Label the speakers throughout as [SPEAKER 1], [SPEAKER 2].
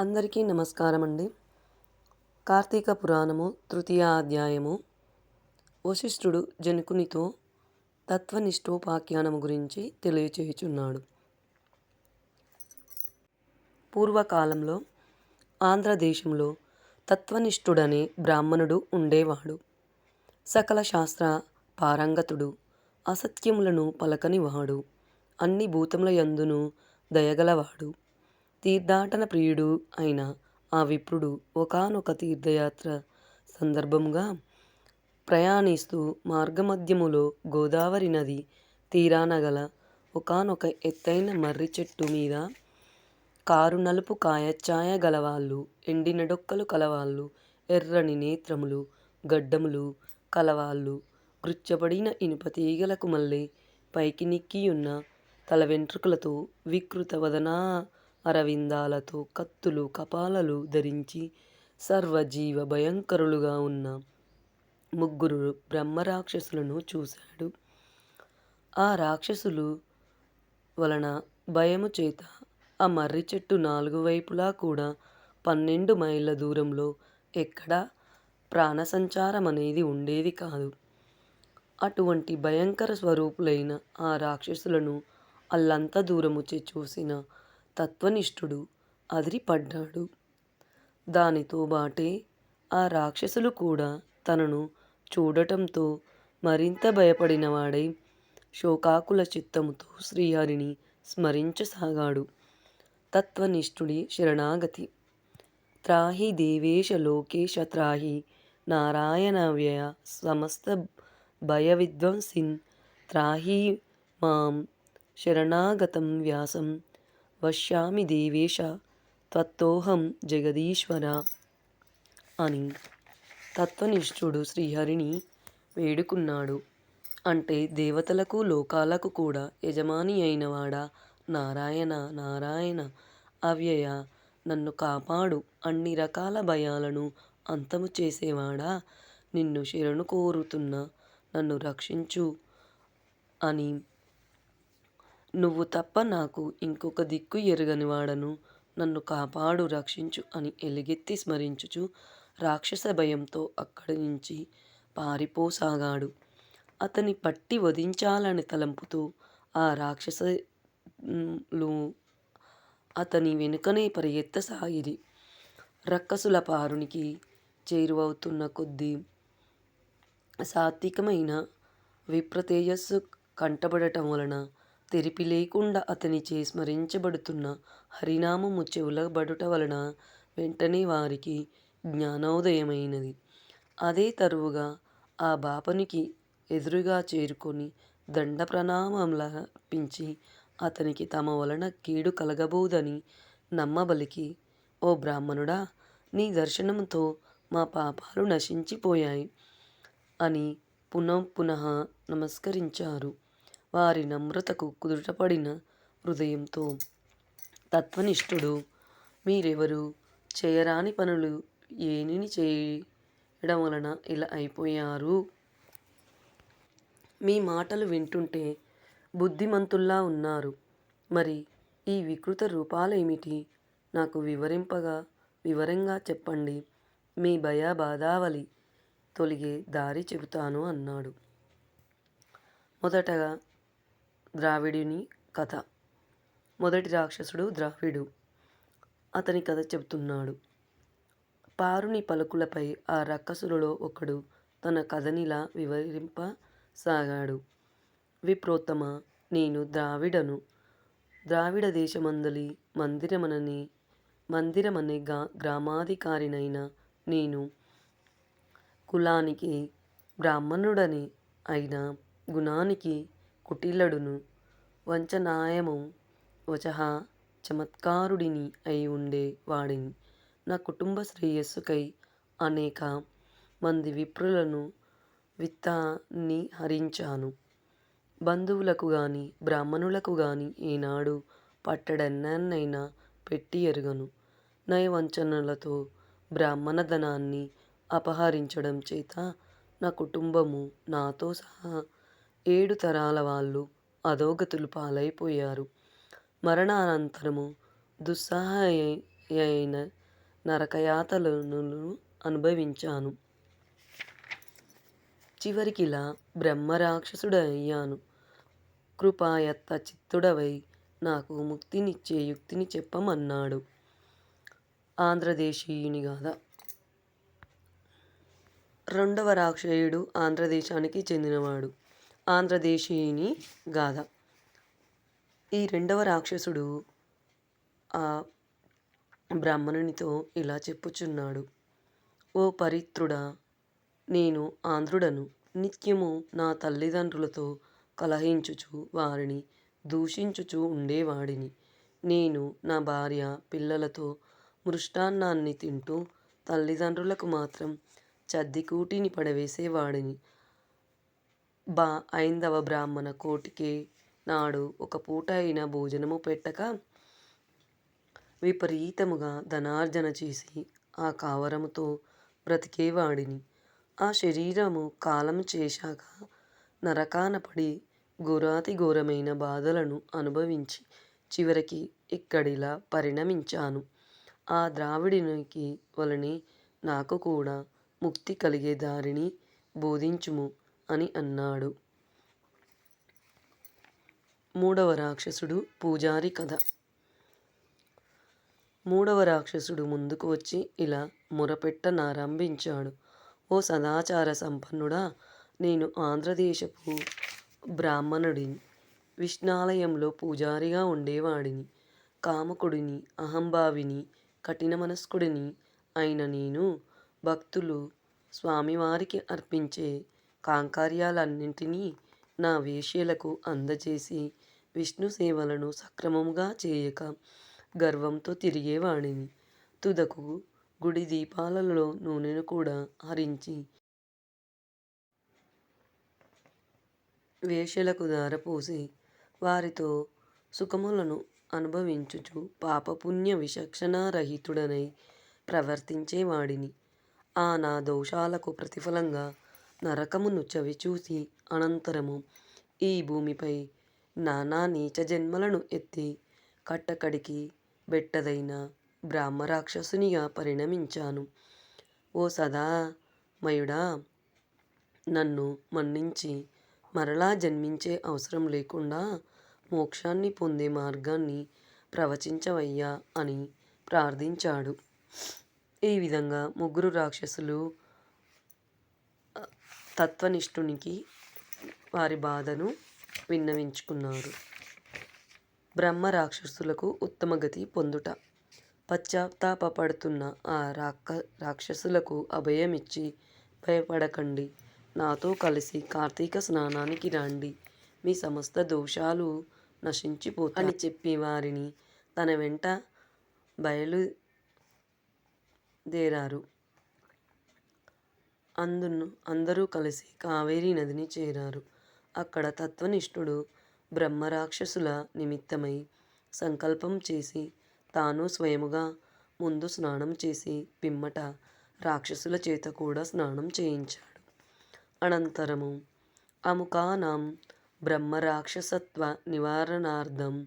[SPEAKER 1] అందరికీ నమస్కారం అండి కార్తీక పురాణము తృతీయ అధ్యాయము వశిష్ఠుడు జనకునితో తత్వనిష్టోపాఖ్యానము గురించి తెలియచేయుచున్నాడు. పూర్వకాలంలో ఆంధ్రదేశంలో తత్వనిష్ఠుడనే బ్రాహ్మణుడు ఉండేవాడు. సకల శాస్త్ర పారంగతుడు అసత్యములను పలకనివాడు అన్ని భూతముల యందును దయగలవాడు. తీర్థాటన ప్రియుడు అయిన ఆ విప్రుడు ఒకానొక తీర్థయాత్ర సందర్భముగా ప్రయాణిస్తూ మార్గమధ్యములో గోదావరి నది తీరాన గల ఒకానొక ఎత్తైన మర్రి చెట్టు మీద కారు నలుపు కాయఛాయ గలవాళ్ళు ఎండిన డొక్కలు కలవాళ్ళు ఎర్రని నేత్రములు గడ్డములు కలవాళ్ళు కృచ్చబడిన ఇనుప తీగలకు మళ్ళీ పైకి నిక్కియున్న తల వెంట్రుకలతో వికృత వదనా అరవిందాలతో కత్తులు కపాలలు ధరించి సర్వజీవ భయంకరులుగా ఉన్న ముగ్గురు బ్రహ్మరాక్షసులను చూశాడు. ఆ రాక్షసులు వలన భయము చేత ఆ మర్రి చెట్టు నాలుగు వైపులా కూడా పన్నెండు మైళ్ళ దూరంలో ఎక్కడా ప్రాణసంచారం అనేది ఉండేది కాదు. అటువంటి భయంకర స్వరూపులైన ఆ రాక్షసులను అల్లంత దూరముచే చూసిన తత్వనిష్ఠుడు అదిరిపడ్డాడు. దానితో బాటే ఆ రాక్షసులు కూడా తనను చూడటంతో మరింత భయపడినవాడై శోకాకుల చిత్తముతో శ్రీహరిని స్మరించసాగాడు. తత్వనిష్ఠుడి శరణాగతి త్రాహి దేవేశ లోకేశ త్రాహి నారాయణవ్యయ సమస్త భయవిధ్వంసిన్ త్రాహి మాం శరణాగతం వ్యాసం వశ్యామి దేవేశ త్వత్తోహం జగదీశ్వర అని తత్వనిష్ఠుడు శ్రీహరిని వేడుకున్నాడు. అంటే దేవతలకు లోకాలకు కూడా యజమాని అయినవాడా నారాయణ నారాయణ అవ్యయ నన్ను కాపాడు అన్ని రకాల భయాలను అంతము చేసేవాడా నిన్ను శరణు కోరుతున్నా నన్ను రక్షించు అని నువ్వు తప్ప నాకు ఇంకొక దిక్కు ఎరుగనివాడను నన్ను కాపాడు రక్షించు అని ఎలుగెత్తి స్మరించుచు రాక్షస భయంతో అక్కడి నుంచి పారిపోసాగాడు. అతని పట్టి వధించాలని తలంపుతూ ఆ రాక్షసులు అతని వెనుకనే పరిగెత్తసాగిరి. రక్కసుల పారునికి చేరువవుతున్న కొద్దీ సాత్వికమైన విప్రతేజస్సు కంటబడటం వలన తెరిపి లేకుండా అతనిచే స్మరించబడుతున్న హరినామము చెవులబడుట వలన వెంటనే వారికి జ్ఞానోదయమైనది. అదే తరువుగా ఆ బాపనికి ఎదురుగా చేరుకొని దండ ప్రణామములర్పించి అతనికి తమ వలన కీడు కలగబోదని నమ్మబలికి ఓ బ్రాహ్మణుడా నీ దర్శనంతో మా పాపాలు నశించిపోయాయి అని పునః పునఃపునః నమస్కరించారు. వారి నమ్రతకు కుదుటపడిన హృదయంతో తత్వనిష్ఠుడు మీరెవరు చేయరాని పనులు ఏనిని చేయడం వలన ఇలా అయిపోయారు? మీ మాటలు వింటుంటే బుద్ధిమంతుల్లా ఉన్నారు. మరి ఈ వికృత రూపాలేమిటి? నాకు వివరింపగా వివరంగా చెప్పండి. మీ భయ బాధావలి తొలిగే దారి చెబుతాను అన్నాడు. మొదటగా ద్రావిడుని కథ మొదటి రాక్షసుడు ద్రావిడు. అతని కథ చెబుతున్నాడు. పారుని పలుకులపై ఆ రక్కసులలో ఒకడు తన కథనిలా వివరింపసాగాడు. విప్రోత్తమ నేను ద్రావిడను. ద్రావిడ దేశమందలి మందిరమనని మందిరమనే గ్రామాధికారినైన నేను కులానికి బ్రాహ్మణుడని అయినా గుణానికి కుటిలుడను. వంచనాయము వచహ చమత్కారుడిని అయి ఉండే వాడిని. నా కుటుంబ శ్రేయస్సుకై అనేక మంది విప్రులను విత్తాన్ని హరించాను. బంధువులకు గాని బ్రాహ్మణులకు గాని ఈనాడు పట్టడన్నైనా పెట్టి ఎరుగను. నయవంచనలతో బ్రాహ్మణ ధనాన్ని అపహరించడం చేత నా కుటుంబము నాతో సహా ఏడు తరాల వాళ్ళు అధోగతులు పాలైపోయారు. మరణానంతరము దుస్సహాయైన నరకయాతలను అనుభవించాను. చివరికిలా బ్రహ్మరాక్షసుడయ్యాను. కృపాయత్త చిత్తుడవై నాకు ముక్తినిచ్చే యుక్తిని చెప్పమన్నాడు. ఆంధ్రదేశీయుని గాథ. రెండవ రాక్షయుడు ఆంధ్రదేశానికి చెందినవాడు. ఆంధ్రదేశీయుని గాథ ఈ రెండవ రాక్షసుడు ఆ బ్రాహ్మణునితో ఇలా చెప్పుచున్నాడు. ఓ పరిత్రుడా నేను ఆంధ్రుడను. నిత్యము నా తల్లిదండ్రులతో కలహించుచు వారిని దూషించుచు ఉండేవాడిని. నేను నా భార్య పిల్లలతో మృష్టాన్నాన్ని తింటూ తల్లిదండ్రులకు మాత్రం చద్దికూటిని పడవేసేవాడిని. బా ఐందవ బ్రాహ్మణ కోటికే నాడు ఒక పూట అయిన భోజనము పెట్టక విపరీతముగా ధనార్జన చేసి ఆ కావరముతో బ్రతికేవాడిని ఆ శరీరము కాలం చేశాక నరకాన పడి ఘోరాతి ఘోరమైన బాధలను అనుభవించి చివరికి ఇక్కడిలా పరిణమించాను. ఆ ద్రావిడికి వలనే నాకు కూడా ముక్తి కలిగే దారిని బోధించుము. అని అన్నాడు. మూడవ రాక్షసుడు పూజారి కథ. మూడవ రాక్షసుడు ముందుకు వచ్చి ఇలా మొరపెట్టనారంభించాడు ఓ సదాచార సంపన్నుడా నేను ఆంధ్రదేశపు బ్రాహ్మణుడిని విష్ణాలయంలో పూజారిగా ఉండేవాడిని. కామకుడిని అహంభావిని కఠిన మనస్కుడిని అయిన నేను భక్తులు స్వామివారికి అర్పించే కాంకర్యాలన్నింటినీ నా వేశ్యలకు అందజేసి విష్ణు సేవలను సక్రమముగా చేయక గర్వంతో తిరిగేవాడిని తుదకు గుడి దీపాలలో నూనెను కూడా హరించి వేశ్యలకు దారపోసి వారితో సుఖములను అనుభవించుచు పాపపుణ్య విచక్షణారహితుడనై ప్రవర్తించేవాడిని. ఆ నా దోషాలకు ప్రతిఫలంగా నరకమును చవిచూసి అనంతరము ఈ భూమిపై నానా నీచ జన్మలను ఎత్తి కట్టకడికి బెట్టదైన బ్రాహ్మరాక్షసునిగా పరిణమించాను. ఓ సదా మయుడా నన్ను మన్నించి మరలా జన్మించే అవసరం లేకుండా మోక్షాన్ని పొందే మార్గాన్ని ప్రవచించవయ్యా అని ప్రార్థించాడు. ఈ విధంగా ముగ్గురు రాక్షసులు తత్వనిష్ఠునికి వారి బాధను విన్నవించుకున్నారు. బ్రహ్మ రాక్షసులకు ఉత్తమ గతి పొందుట. పశ్చాత్తాపడుతున్న ఆ రాక్ష రాక్షసులకు అభయమిచ్చి భయపడకండి. నాతో కలిసి కార్తీక స్నానానికి రండి. మీ సమస్త దోషాలు నశించిపోతాయి అని చెప్పి వారిని తన వెంట బయలుదేరారు. అందును అందరూ కలిసి కావేరీ నదిని చేరారు. అక్కడ తత్వనిష్ఠుడు బ్రహ్మరాక్షసుల నిమిత్తమై సంకల్పం చేసి తాను స్వయముగా ముందు స్నానం చేసి పిమ్మట రాక్షసుల చేత కూడా స్నానం చేయించాడు. అనంతరము అముకానాం బ్రహ్మరాక్షసత్వ నివారణార్థం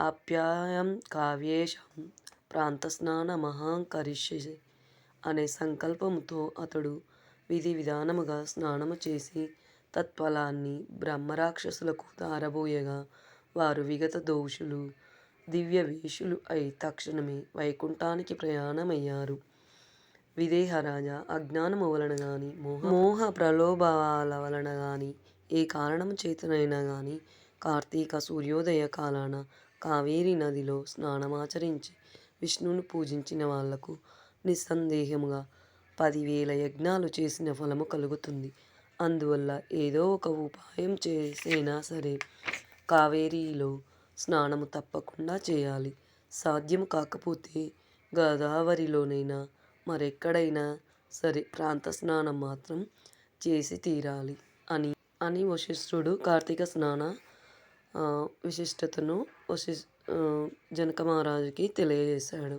[SPEAKER 1] ఆప్యాయం కావ్యేషం ప్రాంతస్నాన మహాకరిష్యే అనే సంకల్పముతో అతడు విధి విధానముగా స్నానము చేసి తత్ఫలాన్ని బ్రహ్మరాక్షసులకు తారబోయగా వారు విగత దోషులు దివ్య వేషులు అయి తక్షణమే వైకుంఠానికి ప్రయాణమయ్యారు. విదేహరాజా అజ్ఞానము వలన గాని మోహ మోహ ప్రలోభాల వలన గాని ఏ కారణము చేతనైనా గాని కార్తీక సూర్యోదయ కాలాన కావేరీ నదిలో స్నానమాచరించి విష్ణువును పూజించిన వాళ్ళకు నిస్సందేహముగా పదివేల యజ్ఞాలు చేసిన ఫలము కలుగుతుంది. అందువల్ల ఏదో ఒక ఉపాయం చేసైనా సరే. కావేరీలో స్నానము తప్పకుండా చేయాలి. సాధ్యం కాకపోతే గోదావరిలోనైనా మరెక్కడైనా సరే ప్రాంత స్నానం మాత్రం చేసి తీరాలి అని అని వశిష్ఠుడు కార్తీక స్నాన విశిష్టతను వశి జనక మహారాజుకి తెలియజేశాడు.